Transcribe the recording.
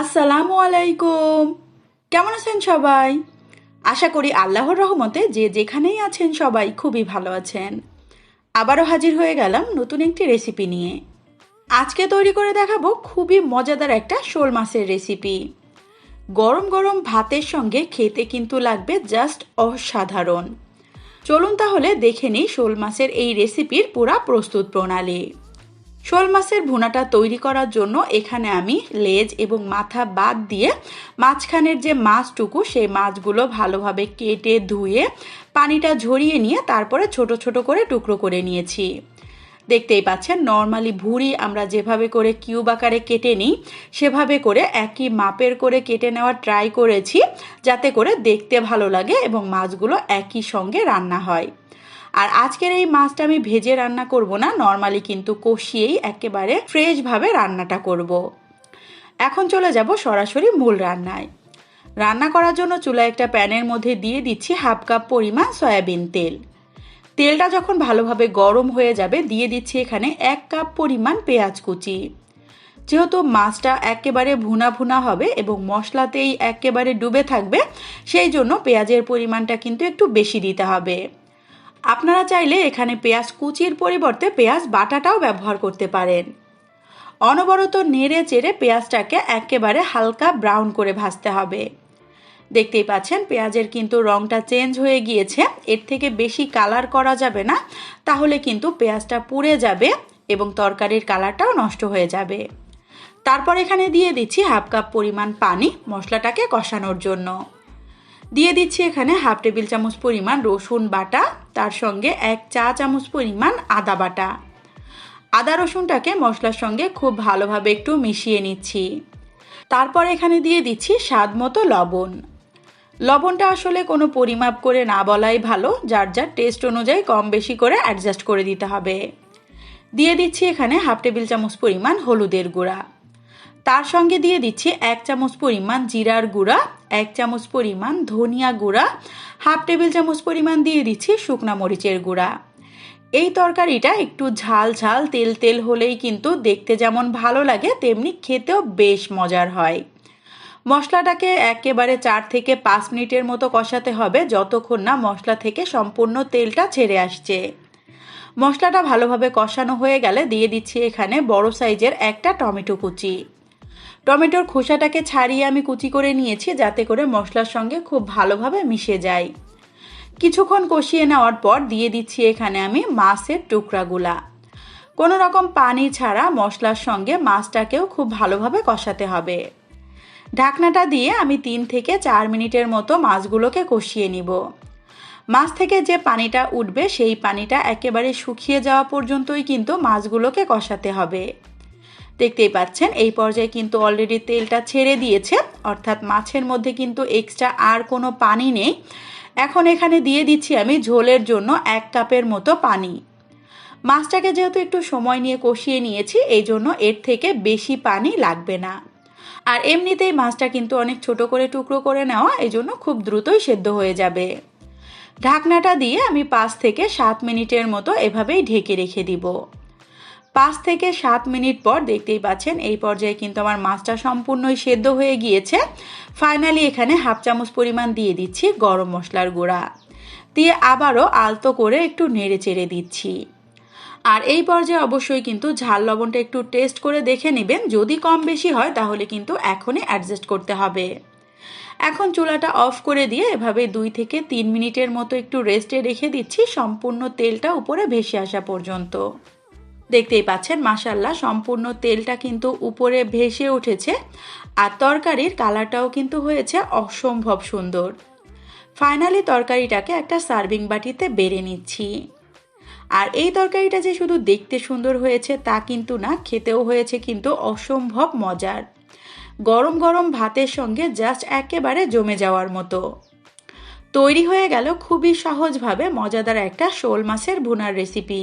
আসসালামু আলাইকুম। কেমন আছেন সবাই? আশা করি আল্লাহর রহমতে যে যেখানেই আছেন সবাই খুবই ভালো আছেন। আবারও হাজির হয়ে গেলাম নতুন একটি রেসিপি নিয়ে। আজকে তৈরি করে দেখাবো খুবই মজাদার একটা শোল মাছের রেসিপি। গরম গরম ভাতের সঙ্গে খেতে কিন্তু লাগবে জাস্ট অসাধারণ। চলুন তাহলে দেখে নিই শোল মাছের এই রেসিপির পুরা প্রস্তুত প্রণালী। শোল মাছের ভুনাটা তৈরি করার জন্য এখানে আমি লেজ এবং মাথা বাদ দিয়ে মাঝখানের যে মাছটুকু, সেই মাছগুলো ভালোভাবে কেটে ধুয়ে পানিটা ঝরিয়ে নিয়ে তারপরে ছোট ছোট করে টুকরো করে নিয়েছি। দেখতেই পাচ্ছেন, নর্মালি ভুড়ি আমরা যেভাবে করে কিউব আকারে কেটে নিই, সেভাবে করে একই মাপের করে কেটে নেওয়ার ট্রাই করেছি, যাতে করে দেখতে ভালো লাগে এবং মাছগুলো একই সঙ্গে রান্না হয়। আর আজকের এই মাছটা আমি ভেজে রান্না করব না নর্মালি কিন্তু কষিয়েই একেবারে ফ্রেশভাবে রান্নাটা করব। এখন চলে যাব সরাসরি মূল রান্নায়। রান্না করার জন্য চুলা একটা প্যানের মধ্যে দিয়ে দিচ্ছি হাফ কাপ পরিমাণ সয়াবিন তেল। তেলটা যখন ভালোভাবে গরম হয়ে যাবে, দিয়ে দিচ্ছি এখানে এক কাপ পরিমাণ পেঁয়াজ কুচি। যেহেতু মাছটা একেবারে ভুনা ভুনা হবে এবং মশলাতেই একেবারে ডুবে থাকবে, সেই জন্য পেঁয়াজের পরিমাণটা কিন্তু একটু বেশি দিতে হবে। আপনারা চাইলে এখানে পেঁয়াজ কুচির পরিবর্তে পেঁয়াজ বাটাটাও ব্যবহার করতে পারেন। অনবরত নেড়ে চেড়ে পেঁয়াজটাকে একেবারে হালকা ব্রাউন করে ভাজতে হবে। দেখতেই পাচ্ছেন, পেঁয়াজের কিন্তু রংটা চেঞ্জ হয়ে গিয়েছে। এর থেকে বেশি কালার করা যাবে না, তাহলে কিন্তু পেঁয়াজটা পুড়ে যাবে এবং তরকারির কালারটাও নষ্ট হয়ে যাবে। তারপর এখানে দিয়ে দিচ্ছি হাফ কাপ পরিমাণ পানি মশলাটাকে কষানোর জন্য। দিয়ে দিচ্ছি এখানে হাফ টেবিল চামচ পরিমাণ রসুন বাটা, তার সঙ্গে এক চা চামচ পরিমাণ আদা বাটা। আদা রসুনটাকে মশলার সঙ্গে খুব ভালোভাবে একটু মিশিয়ে নিচ্ছি। তারপর এখানে দিয়ে দিচ্ছি স্বাদ মতো লবণ। লবণটা আসলে কোনো পরিমাপ করে না বলাই ভালো, যার যার টেস্ট অনুযায়ী কম বেশি করে অ্যাডজাস্ট করে দিতে হবে। দিয়ে দিচ্ছি এখানে হাফ টেবিল চামচ পরিমাণ হলুদের গুঁড়া। তার সঙ্গে দিয়ে দিচ্ছি এক চামচ পরিমাণ জিরার গুঁড়া এক চামচ পরিমাণ ধনিয়া গুঁড়া, হাফ টেবিল চামচ পরিমাণ দিয়ে দিচ্ছি শুকনা মরিচের গুঁড়া। এই তরকারিটা একটু ঝাল ঝাল, তেল তেল হলেই কিন্তু দেখতে যেমন ভালো লাগে, তেমনি খেতেও বেশ মজার হয়। মশলাটাকে একেবারে চার থেকে পাঁচ মিনিটের মতো কষাতে হবে, যতক্ষণ না মশলা থেকে সম্পূর্ণ তেলটা ছেড়ে আসছে। মশলাটা ভালোভাবে কষানো হয়ে গেলে দিয়ে দিচ্ছি এখানে বড় সাইজের একটা টমেটো কুচি। টমেটোর খোসাটাকে ছাড়িয়ে আমি কুচি করে নিয়েছি যাতে করে মশলার সঙ্গে খুব ভালোভাবে মিশে যায়। কিছুক্ষণ কষিয়ে নেওয়ার পর দিয়ে দিচ্ছি এখানে আমি মাছের টুকরাগুলা। কোনো রকম পানি ছাড়া মশলার সঙ্গে মাছটাকেও খুব ভালোভাবে কষাতে হবে। ঢাকনাটা দিয়ে আমি তিন থেকে চার মিনিটের মতো মাছগুলোকে কষিয়ে নিব। মাছ থেকে যে পানিটা উঠবে সেই পানিটা একেবারে শুকিয়ে যাওয়া পর্যন্তই কিন্তু মাছগুলোকে কষাতে হবে। দেখতেই পাচ্ছেন, এই পর্যায়ে কিন্তু অলরেডি তেলটা ছেড়ে দিয়েছে, অর্থাৎ মাছের মধ্যে কিন্তু এক্সট্রা আর কোনো পানি নেই। এখন এখানে দিয়ে দিচ্ছি আমি ঝোলের জন্য এক কাপের মতো পানি। মাছটাকে যেহেতু একটু সময় নিয়ে কষিয়ে নিয়েছি, এই জন্য এর থেকে বেশি পানি লাগবে না। আর এমনিতেই মাছটা কিন্তু অনেক ছোট করে টুকরো করে নেওয়া, এই জন্য খুব দ্রুতই সেদ্ধ হয়ে যাবে। ঢাকনাটা দিয়ে আমি পাঁচ থেকে সাত মিনিটের মতো এভাবেই ঢেকে রেখে দিব। পাঁচ থেকে সাত মিনিট পর দেখতেই পাচ্ছেন এই পর্যায়ে কিন্তু আমার মাছটা সম্পূর্ণই সেদ্ধ হয়ে গিয়েছে। ফাইনালি এখানে হাফ চামচ পরিমাণ দিয়ে দিচ্ছি গরম মশলার গুঁড়া। দিয়ে আবারও আলতো করে একটু নেড়ে চেড়ে দিচ্ছি। আর এই পর্যায়ে অবশ্যই কিন্তু ঝাল লবণটা একটু টেস্ট করে দেখে নেবেন। যদি কম বেশি হয়, তাহলে কিন্তু এখনই অ্যাডজাস্ট করতে হবে। এখন চুলাটা অফ করে দিয়ে এভাবে দুই থেকে তিন মিনিটের মতো একটু রেস্টে রেখে দিচ্ছি। সম্পূর্ণ তেলটা উপরে ভেসে আসা পর্যন্ত। দেখতেই পাচ্ছেন মাসাল্লাহ সম্পূর্ণ তেলটা কিন্তু উপরে ভেসে উঠেছে আর তরকারির কালারটাও কিন্তু হয়েছে অসম্ভব সুন্দর। ফাইনালি তরকারিটাকে একটা সার্ভিং বাটিতে বেড়ে নিচ্ছি। আর এই তরকারিটা যে শুধু দেখতে সুন্দর হয়েছে তা কিন্তু না, খেতেও হয়েছে কিন্তু অসম্ভব মজার। গরম গরম ভাতের সঙ্গে জাস্ট একেবারে জমে যাওয়ার মতো। তৈরি হয়ে গেল খুবই সহজভাবে মজাদার একটা শোল মাছের ভুনার রেসিপি।